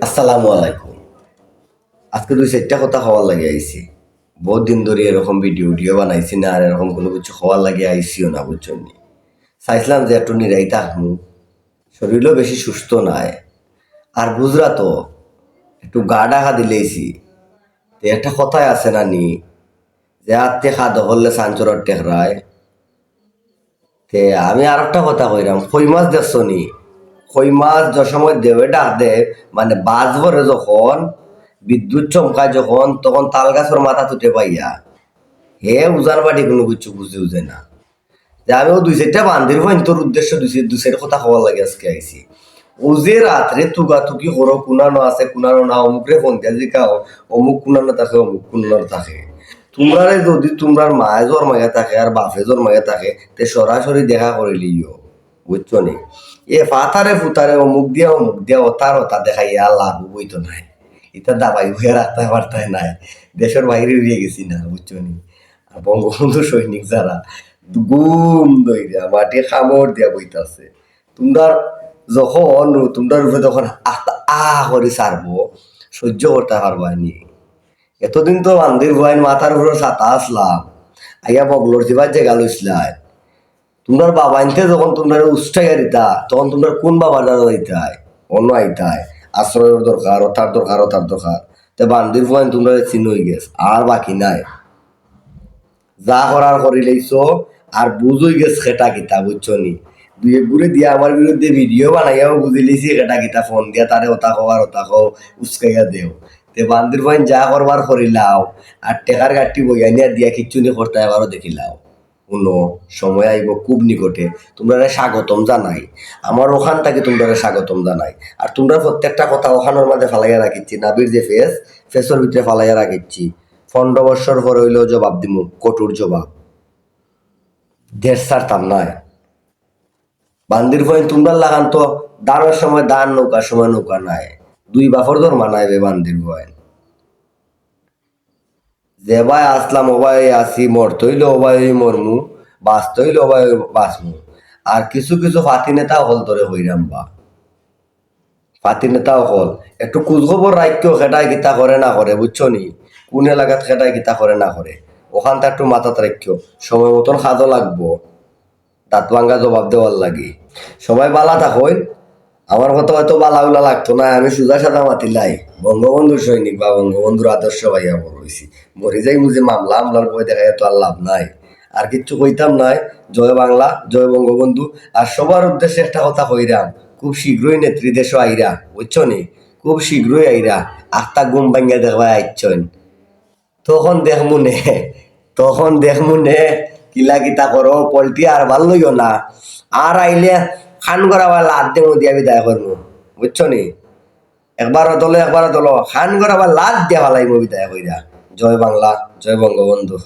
আসসালামু আলাইকুম। আজকে দুই চারটা কথা হওয়ার লাগে আইছি। বহুত দিন ধরে এরকম ভিডিও ভিডিও বানাইছি না, আর এরকম কোনো কিছু হওয়ার লাগে আইসিও না, বুঝছেন। চাইছিলাম যে একটু নিরাই থাকমু শরীরও বেশি সুস্থ নাই। আর বুঝরা তো, একটু গা ডাকা দিলেইছি। তো একটা কথাই আছে না নি? যে আত্মে খাদ্য করলে সাঞ্চরর টেকরায়। তে আমি আর একটা কথা কইরাম, কই মাছ দেখছ নি? কই মাছ যে সময় ডাক দে মানে বাজ ভরে যখন, বিদ্যুৎ চমকায় যখন, তখন তাল গাছের মাথা তুটে পাইয়া। হে উজান বাড়ি কোনো কিছু বুঝে উজে না। যে আমি দুই চারটা বান্ধির হইন, তোর উদ্দেশ্য দুই দুই চার কথা হওয়ার লাগে আজকে আইছি। ও যে রাত্রে তুগা তুকি করো কুনানো আছে, কুনানো না, অমুকরে ফোন দিয়া জিকাও অমুক কুনানো থাকে, অমুক কুনানো থাকে। তোমরা যদি তোমরার মায়ে জন্মাইয়া থাকে, আর বাপে জন্মাইয়া থাকে, তে সরাসরি দেখা করে লিও বুঝছ নি? এ ফাতারে ফুতারে অমুক দিয়া অমুক দিয়া ওতার ওতা দেখাইয়া লাভ বইতো নাই। এটা দাবাই হয়ে রাখতে পারতে নাই। দেশের বাইরে উড়িয়ে গেছি না, বুঝছ নি? আর বঙ্গবন্ধু সৈনিক যারা, গুম দইরা, মাটি খামর দিয়া বইতাছে। তোমরা যখন, তোমরা রূপে আস্তা আহ করে সারবো, সহ্য করতে পারবা নি। এতদিন তো বান্দির ভয় মাথার উপরে ছাতা আসলাম। আইয়া বগলোর দিবার জায়গা লইছিলাই তোমার বাবা আনতে যখন তোমরা উৎসাহিয়া দিতা, তখন তোমরা কোন বাবা দ্বারা দিতাই অন্য আইতাই। আশ্রয়ের দরকার ওটার দরকার ওটার দরকার। তে বান্দির ভয় তোমরা চিন হয়ে গেছ, আর বাকি নাই। যা করার করি লইছো, আর বুঝই গেছ সেটা কিতা, বুঝছ নি? দুই এক ঘুরে দিয়া আমার বিরুদ্ধে ভিডিও বানাইয়াও বুঝি লিছি সেটা কিতা, ফোন দিয়া তারে ওতা কও আর ওতা উস্কাইয়া দেও। তে বান্দির ভয় যা করবার করিলাও, আর টেকার গাঠি বইয়া নিয়া দিয়া কিচ্ছু নি করতে এবারও দেখিলাও। কোনো সময় আইব খুব নিকটে। তোমরা স্বাগতম জানাই। আমার ওখান থেকে তোমরা স্বাগতম জানাই। আর তোমরা প্রত্যেকটা কথা ওখানের মধ্যে ফালাইয়া রাখিচ্ছি, নাবির যে ফেস ফেসের ভিতরে ফালাইয়া রাখিচ্ছি। পনেরো বৎসর পর হইলেও জবাব দিমু, কঠোর জবাব। দেশ তার নয় বান্দির ভয় তোমরা লাগান তো, দানের সময় দান নৌকার সময় নৌকা নাই। দুই বাফর ধর মানায় বে বান্দির ভয়। যে ভাই আসলাম ও ভাই আসি মরতে হইলে ও ভাই মরমু বাঁচতে হইলে ও ভাই বাঁচমু আর কিছু কিছু ফাতি নেতা হল ধরে হইরাম বা। ফাতি নেতাও হল। একটু খোঁজখবর রাখিও খেটাই গীতা করে না করে বুঝছ নি? কোন এলাকাত খেটাই গীতা করে না করে ওখানটা একটু মাথাত রাখিও সময় মতন খাজও লাগবো। দাঁত ভাঙ্গা জবাব দেওয়ার লাগি। সবাই বালা থাকইন আমার কথা হয়তো বালা উলা লাগতো না, আমি সুজা সাদা মাতিলাই। বঙ্গবন্ধুর সৈনিক বা বঙ্গবন্ধুর আদর্শ ভাইয়া বড় হয়েছি মরে যাই বুঝে মামলা আমলার বই দেখা তো আর লাভ নাই। আর কিচ্ছু কইতাম নাই, জয় বাংলা, জয় বঙ্গবন্ধু। আর সবার উদ্দেশ্যে একটা কথা কইরাম, খুব শীঘ্রই নেত্রী দেশও আইরা, বুঝছ নি? খুব শীঘ্রই আইরা আখতা গুম ভাঙ্গা দেখবা আইচ্ছন তখন দেখমু নে, তখন দেখমু নে, কিলা কিতা করো, পল্টি আর ভালো লইও না। আর আইলে খান করা বা লাদ মধ্যে দিয়া বিদায় করব বুঝছ নি একবার দলো একবার দলো, খান করা বা লাদ দিয়া ভালাইমু বিদায় কইরা। জয় বাংলা, জয় বঙ্গবন্ধু।